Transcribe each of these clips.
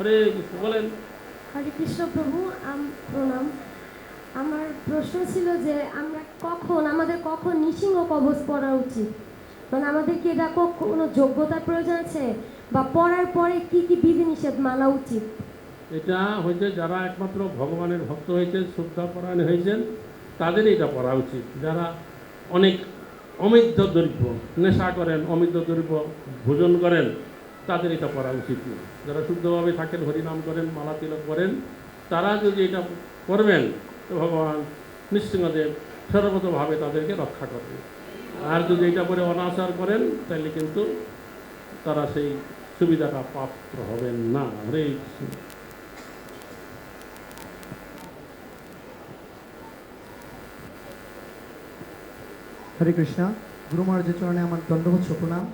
হরে কৃষ্ণ বলেন। হরে কৃষ্ণ প্রভু আম- প্রণাম। আমার প্রশ্ন ছিল যে আমরা কখন আমাদের কখন নিসিংহ কবচ পড়া উচিত? মানে আমাদের কি এটা কোনো যোগ্যতার প্রয়োজন আছে? বা পড়ার পরে কি কি বিধিনিষেধ মানা উচিত? এটা হয়েছে যারা একমাত্র ভগবানের ভক্ত হয়েছেন শ্রদ্ধাপরায়ণ হয়েছেন তাদের এটা পড়া উচিত। যারা অনেক অমিদ্য দ্রব্য নেশা করেন অমিদ্য দ্রব্য ভোজন করেন তাদের এটা করা উচিত না যারা শুদ্ধভাবে থাকেন, হরিনাম করেন, মালা তিলক করেন, তারা যদি এটা করবেন, তো ভগবান নৃসিংহদেব সর্বতভাবে তাদেরকে রক্ষা করবে। আর যদি এটা করে অনাচার করেন, তাহলে কিন্তু তারা সেই সুবিধাটা প্রাপ্ত হবেন না। হরে হরে কৃষ্ণ। গুরু মহারাজের চরণে আমার দণ্ডবোধ প্রণাম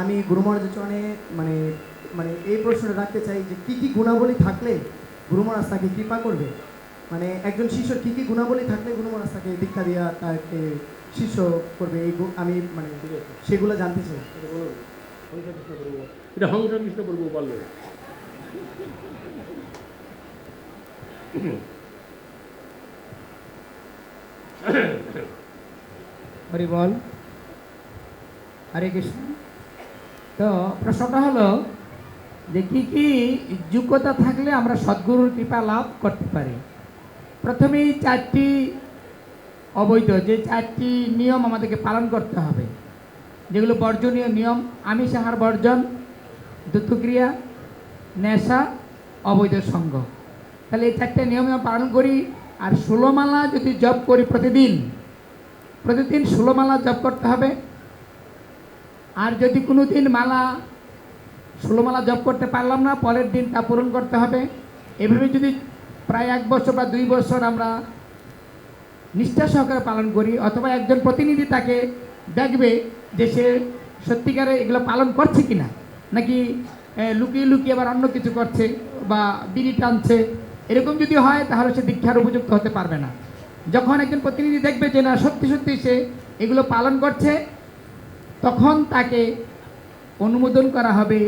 আমি গুরু মহারাজের চরণে মানে মানে এই প্রশ্নটা রাখতে চাই যে কী কী গুণাবলী থাকলে গুরু মহারাজ তাকে কৃপা করবে? মানে একজন শিষ্যর কী কী গুণাবলী থাকলে গুরু মহারাজ তাকে দীক্ষা দেওয়া তাকে শিষ্য করবে এই আমি মানে সেগুলো জানতে চাই। এটা হংস কৃষ্ণ প্রভু বললেন হরি বল। হরে কৃষ্ণ। তো প্রশ্নটা হলো যে কি কি যোগ্যতা থাকলে আমরা সদ্গুরুর কৃপা লাভ করতে পারি? প্রথমেই চারটি অবৈধ, যে চারটি নিয়ম আমাদেরকে পালন করতে হবে। যেগুলো বর্জনীয় নিয়ম, আমিষ আহার বর্জন দ্রুতক্রিয়া নেশা, অবৈধ সঙ্গ। তাহলে এই চারটে নিয়ম পালন করি আর ষোলোমালা যদি জপ করি প্রতিদিন প্রতিদিন ষোলো মালা জপ করতে হবে। আর যদি কোনো দিন মালা ষোলো মালা জপ করতে পারলাম না, পরের দিন তা পূরণ করতে হবে। এভাবে যদি প্রায় এক বছর বা দুই বছর আমরা নিষ্ঠা সহকারে পালন করি, অথবা একজন প্রতিনিধি তাকে দেখবে যে সে সত্যিকারে এগুলো পালন করছে কি না নাকি লুকিয়ে লুকিয়ে আবার অন্য কিছু করছে বা বিড়ি টানছে, এরকম যদি হয় তাহলে সে দীক্ষার উপযুক্ত হতে পারবে না। যখন একজন প্রতিনিধি দেখবে যে না, সত্যি সত্যি সে এগুলো পালন করছে তখন তাকে অনুমোদন করা হবে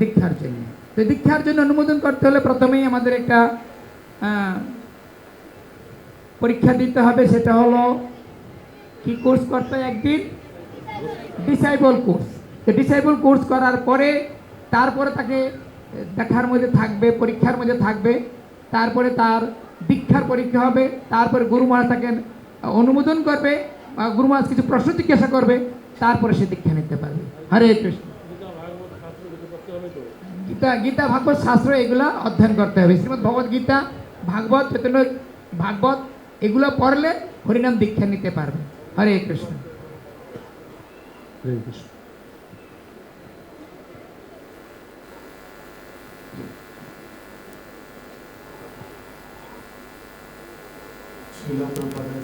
দীক্ষার জন্য। তো দীক্ষার জন্য অনুমোদন করতে হলে প্রথমেই আমাদের একটা পরীক্ষা দিতে হবে। সেটা হলো, কি কোর্স করতে একদিন? Disable course. তো ডিসাইবল কোর্স করার পরে, তারপরে তাকে দেখার মধ্যে থাকবে, পরীক্ষার মধ্যে থাকবে। তারপরে তার দীক্ষার পরীক্ষা হবে। তারপরে গুরু মহারাজ তাকে অনুমোদন করবে। গুরু মহারাজ কিছু প্রশ্ন জিজ্ঞাসা করবে। তারপরে সে দীক্ষা নিতে পারবে। হরে কৃষ্ণ। গীতা গীতা, ভাগবত শাস্ত্র এগুলো অধ্যয়ন করতে হবে। শ্রীমদ ভগবত গীতা, ভাগবত, চৈতন্য ভাগবত এগুলো পড়লে হরিনাম দীক্ষা নিতে পারবে। হরে কৃষ্ণ। হরে কৃষ্ণ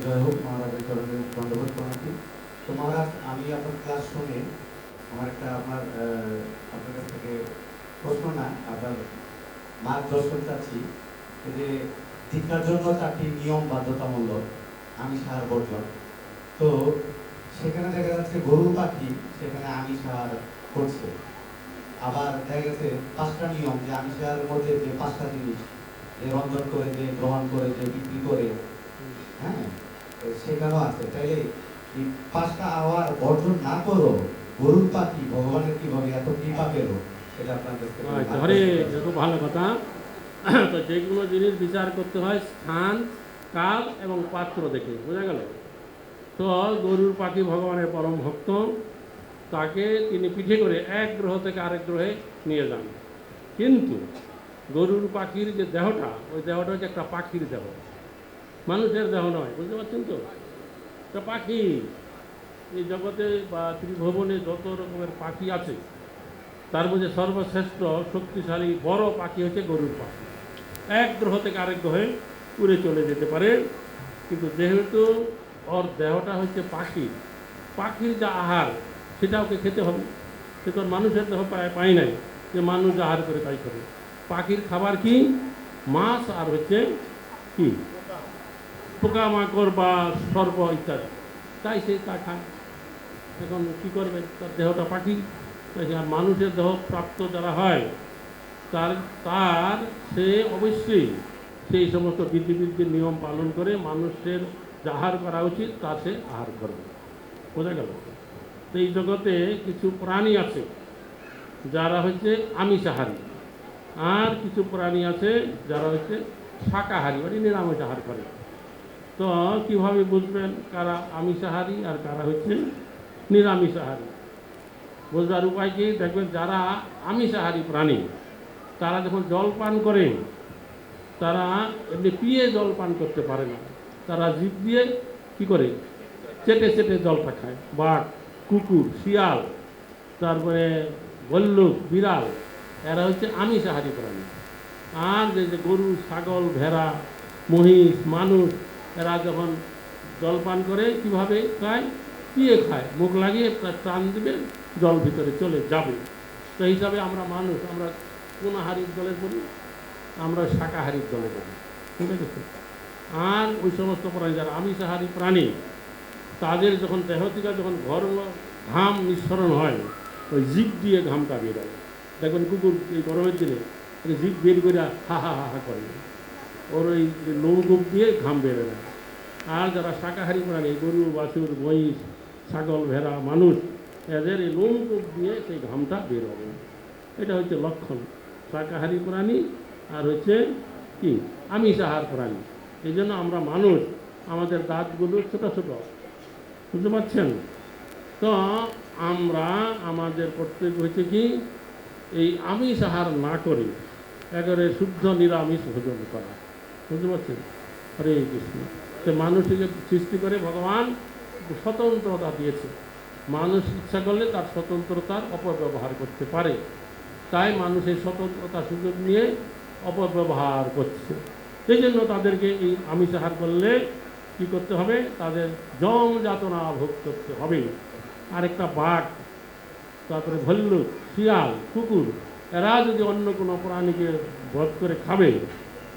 জয় হোক, মহারাজের চরণে দণ্ডবোধ প্রণামী তো মহারাজ আমি আপনার ক্লাস শুনে আমার একটা আহ, আপনার কাছ থেকে প্রশ্ন না আপনার মার্গদর্শন চাচ্ছি যে দীক্ষার জন্য চারটি নিয়ম বাধ্যতামূলক আমি সার বর্জন তো সেখানে দেখা যাচ্ছে গরু পাখি সেখানে আমি সার করছে। আবার দেখা গেছে পাঁচটা নিয়ম যে আমি সার মধ্যে যে পাঁচটা জিনিস যে রন্ধন করে যে গ্রহণ করে যে বিক্রি করে হ্যাঁ সেখানেও আছে। তাইলে পাঁচটা আওয়ার বর্জন না করো গরুর পাখি ভগবানের কীভাবে এত কৃপা পেল সেটা আচ্ছা ভালো কথা। তো যেগুলো জিনিস বিচার করতে হয় স্থান কাল এবং পাত্র দেখে বোঝা গেল? তো গরুর পাখি ভগবানের পরম ভক্ত তাকে তিনি পিঠে করে এক গ্রহ থেকে আরেক গ্রহে নিয়ে যান। কিন্তু গরুর পাখির যে দেহটা ওই দেহটা হচ্ছে একটা পাখির দেহ। মানুষের দেহ নয় বুঝতে পারছেন তো? একটা পাখি। এই জগতে বা ত্রিভুবনে যত রকমের পাখি আছে, তার মধ্যে সর্বশ্রেষ্ঠ, শক্তিশালী, বড় পাখি হচ্ছে গরুর পাখি। এক গ্রহ থেকে আরেক গ্রহে উড়ে চলে যেতে পারে। কিন্তু যেহেতু ওর দেহটা হচ্ছে পাখি, পাখির যা আহার সেটা ওকে খেতে হবে। সে তো মানুষের দেহ পায় পায় নাই। যে মানুষ আহার করে তাই করে। পাখির খাবার কি? মাছ আর হচ্ছে কি? পোকামাকড় বা সর্প ইত্যাদি। তাই সে তা খায়। এখন কী করবে? তার দেহটা পাখি। তাই আর মানুষের দেহ প্রাপ্ত যারা হয়, তার তার সে অবশ্যই সেই সমস্ত বিধিবিধির নিয়ম পালন করে মানুষের যা আহার করা উচিত, তা সে আহার করবে। বোঝা গেল? এই জগতে কিছু প্রাণী আছে, যারা হচ্ছে আমিষাহারী। আর কিছু প্রাণী আছে, যারা হচ্ছে শাকাহারী মানে নিরামিষ আহার করে। তো কীভাবে বুঝবেন কারা আমিষাহারী আর কারা হচ্ছে নিরামিষাহারী? বোঝবার উপায় কি? দেখবেন যারা আমিষাহারী প্রাণী, তারা যখন জল পান করে, তারা এমনি পিয়ে জল পান করতে পারে না। তারা জিভ দিয়ে কি করে? চেটে চেটে জলটা খায়। বাঘ, কুকুর, শিয়াল, তারপরে ভল্লুক বিড়াল, এরা হচ্ছে আমিষাহারী প্রাণী। আর যে গরু, ছাগল, ভেড়া, মহিষ, মানুষ এরা যখন জল পান করে কীভাবে খায়? পিয়ে খায়। মুখ লাগিয়ে টান দিবে, জল ভিতরে চলে যাবে। তো হিসাবে আমরা মানুষ, আমরা কোন হারির দলে পড়ি, আমরা শাকাহারির দলে পড়ি। ঠিক আছে আর ওই সমস্ত প্রাণী, যারা আমিষাহারী প্রাণী, তাদের যখন দেহ থেকে যখন গরম ঘাম নিঃসরণ হয়, ওই জিভ দিয়ে ঘামটা বেরোয়। দেখবেন কুকুর এই গরমের দিনে জিভ বের করে হা হা হা হা করে। ওর ওই লোমকূপ দিয়ে ঘাম বেরোয় না আর যারা শাকাহারী প্রাণী গরু বাছুর মহিষ ছাগল ভেড়া মানুষ এদের এই লোমকূপ দিয়ে সেই ঘামটা বের হবে এটা হচ্ছে লক্ষণ শাকাহারী প্রাণী আর হচ্ছে কি আমিষাহার প্রাণী এই জন্য আমরা মানুষ আমাদের দাঁতগুলো ছোট ছোট বুঝতে পারছেন তো আমরা আমাদের কর্তব্য হচ্ছে কি এই আমিষ আহার না করে একেবারে শুদ্ধ নিরামিষ ভোজন করা বুঝতে পারছেন? হরে কৃষ্ণ। তো মানুষকে সৃষ্টি করে ভগবান স্বতন্ত্রতা দিয়েছে। মানুষ ইচ্ছা করলে তার স্বতন্ত্রতার অপব্যবহার করতে পারে। তাই মানুষ এই স্বতন্ত্রতা সুযোগ নিয়ে অপব্যবহার করছে। সেই জন্য তাদেরকে এই আমিষ আহার করলে কী করতে হবে? তাদের জম যাতনা ভোগ করতে হবে। আরেকটা বাঘ, তারপরে ভল্লুক, শিয়াল, কুকুর, এরা যদি অন্য কোনো প্রাণীকে বধ করে খাবে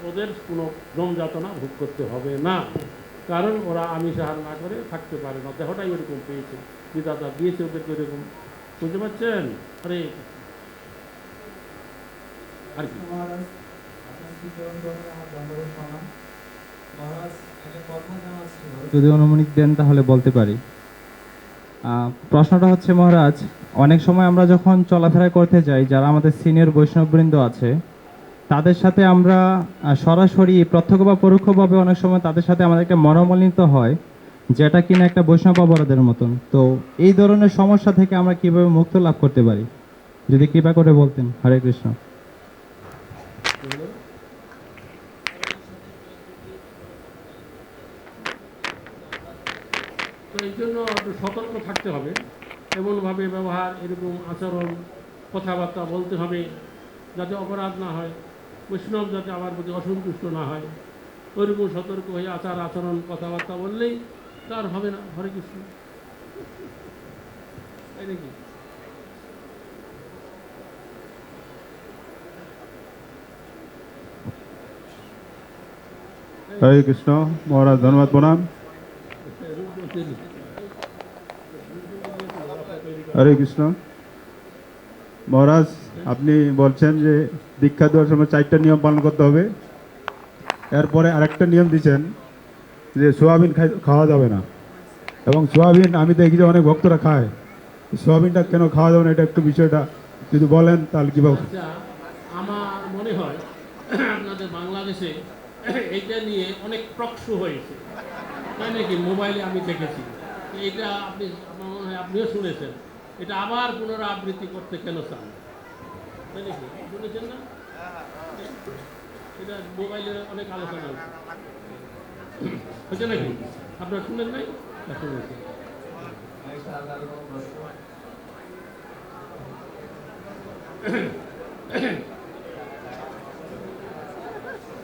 ওদের কোনো জম যাতনা ভোগ করতে হবে না। কারণ ওরা আমিষ আহার না করে থাকতে পারে না। দেহটাই এরকম পেয়েছে বিধাতা দিয়েছে ওদেরকে এরকম। বুঝতে পারছেন? আরে আর কি? যদি অনুমতি দেন তাহলে বলতে পারি। প্রশ্নটা হচ্ছে মহারাজ অনেক সময় আমরা যখন চলাফেরা করতে যাই যারা আমাদের সিনিয়র বৈষ্ণববৃন্দ আছে তাদের সাথে আমরা সরাসরি প্রত্যক্ষ বা পরোক্ষভাবে অনেক সময় তাদের সাথে আমাদের একটা হয়, যেটা কিনা একটা বৈষ্ণব অপরাধের মতন। তো এই ধরনের সমস্যা থেকে আমরা কীভাবে মুক্ত লাভ করতে পারি? যদি কৃপা করে বলতেন। হরে কৃষ্ণ। তো এই জন্য সতর্ক থাকতে হবে। এমনভাবে ব্যবহার, এরকম আচরণ, কথাবার্তা বলতে হবে, যাতে অপরাধ না হয়। বৈষ্ণব যাতে আমার প্রতি অসন্তুষ্ট না হয়, ওইরকম সতর্ক হয়ে আচার আচরণ, কথাবার্তা বললেই তার হবে না, হরে কৃষ্ণ। তাই নাকি? হরে কৃষ্ণ, মহারাজ ধন্যবাদ, প্রণাম। হরে কৃষ্ণ, মহারাজ। আপনি বলছেন যে দীক্ষা দেওয়ার সময় চারটা নিয়ম পালন করতে হবে। এরপরে আরেকটা নিয়ম দিচ্ছেন যে সোয়াবিন খাওয়া যাবে না। এবং সোয়াবিন, আমি দেখি যে অনেক ভক্তরা খায়। সোয়াবিনটা কেন খাওয়া যাবে না, এটা একটু বিষয়টা যদি বলেন তাহলে কীভাবে আচ্ছা আমার মনে হয় আপনাদের বাংলাদেশে এইটা নিয়ে অনেক প্রক্সু হয়েছে। তাই নাকি? মোবাইলে আমি দেখেছি। এটা আপনি আপনিও শুনেছেন। এটা আবার পুনরাবৃত্তি করতে কেন চান তাই নাকি শুনেছেন না এটা মোবাইলে অনেক আলোচনা হয়েছে। নাকি? আপনারা শুনেন নাই? না শুনেছেন আরেকটা আলাদা কোনো প্রশ্ন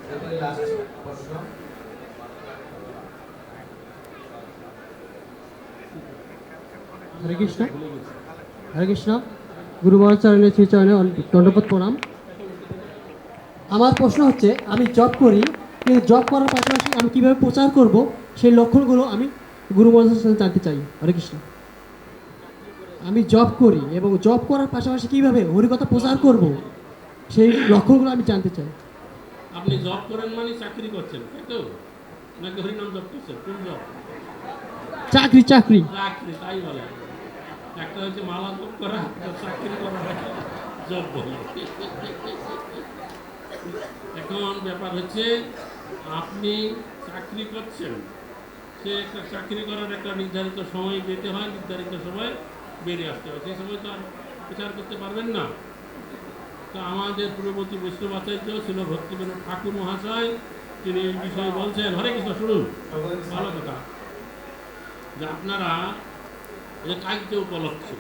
এরপরে লাস্ট প্রশ্ন হরে কৃষ্ণ। হরে কৃষ্ণ। গুরু মহাচরণের শ্রীচরণে দণ্ডপত প্রণাম। আমার প্রশ্ন হচ্ছে আমি জব করি কিন্তু জব করার পাশাপাশি আমি কীভাবে প্রচার করব? সেই লক্ষণগুলো আমি গুরু মহাচরণের সাথে জানতে চাই। হরে কৃষ্ণ। আমি জব করি এবং জব করার পাশাপাশি কীভাবে হরিকথা প্রচার করব? সেই লক্ষণগুলো আমি জানতে চাই। আপনি জব করেন মানে চাকরি করছেন তাই তো? নাকি হরিনাম জব করছেন? কোন জব চাকরি চাকরি। চাকরি তাই বলে। একটা হচ্ছে মালা জব করা চাকরি করা জব এখন ব্যাপার হচ্ছে, আপনি চাকরি করছেন, সে একটা চাকরি করার একটা নির্ধারিত সময় যেতে হয়, নির্ধারিত সময় বেরিয়ে আসতে হয়। সেই সময় তো আর প্রচার করতে পারবেন না। তো আমাদের পূর্ববর্তী বৈষ্ণব আচার্য ছিল ভক্তিবেন ঠাকুর মহাশয়, তিনি এই বিষয়ে বলছেন, হরে কৃষ্ণ, শুনুন। ভালো কথা। যে আপনারা যে কার্য উপলক্ষে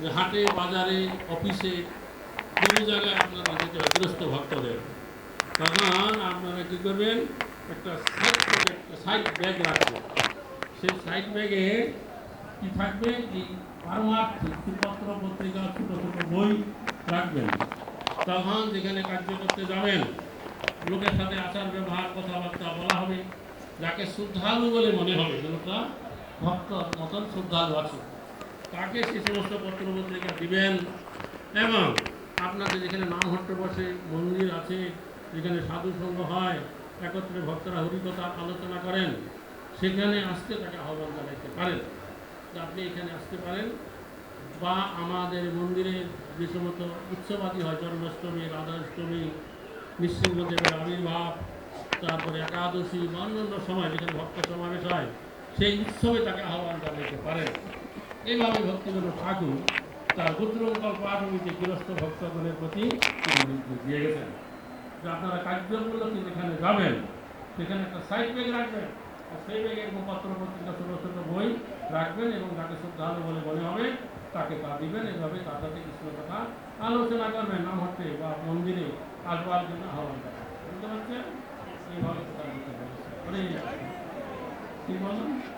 যে হাটে, বাজারে, অফিসে কোনো জায়গায় আপনারা যেতে গৃহস্থ ভক্তদের। তখন আপনারা কী করবেন? একটা সাইড সাইড ব্যাগ রাখবেন। সেই সাইড ব্যাগে কি থাকবে? এই পারমার্থ পত্র পত্রিকা, ছোটো ছোটো বই রাখবেন। তখন যেখানে কার্য করতে যাবেন, লোকের সাথে আচার ব্যবহার কথাবার্তা বলা হবে, যাকে শ্রদ্ধালু বলে মনে হবে লোকটা ভক্ত মতন শ্রদ্ধালু আছে তাকে সে সমস্ত পত্র পত্রিকা দিবেন এবং আপনাদের যেখানে নাম হট্ট বসে, মন্দির আছে, যেখানে সাধু সঙ্গ হয়, একত্রে ভক্তরা হরিকথা আলোচনা করেন, সেখানে আসতে তাকে আহ্বান জানাইতে পারেন। আপনি এখানে আসতে পারেন বা আমাদের মন্দিরে যে সমস্ত উৎসবাদি হয়, জন্মাষ্টমী, রাধাষ্টমী, নৃসিংহদেবের আবির্ভাব, তারপরে একাদশী বা অন্যান্য সময় যেখানে ভক্ত সমাবেশ হয় সেই উৎসবে তাকে আহ্বান জানাইতে পারেন। এইভাবে ভক্তিগুলো ঠাকুর তার রুদ্রঙ্কল পাঠমিতে গৃহস্থ ভক্তগণের প্রতি দিয়ে গেছেন। যে আপনারা কার্যগুলো যেখানে যাবেন, সেখানে একটা সাইড ব্যাগ রাখবেন। আর সেই ব্যাগে এরকম পত্র পত্রিকা, ছোটো ছোটো বই রাখবেন এবং যাকে শ্রদ্ধালু বলে মনে হবে, তাকে তা দিবেন। এভাবে তার সাথে কৃষ্ণ কথা আলোচনা করবেন নাম হচ্ছে বা মন্দিরে আসবার জন্য আহ্বান করবেন বুঝতে পারছেন? এইভাবে কথা বলতে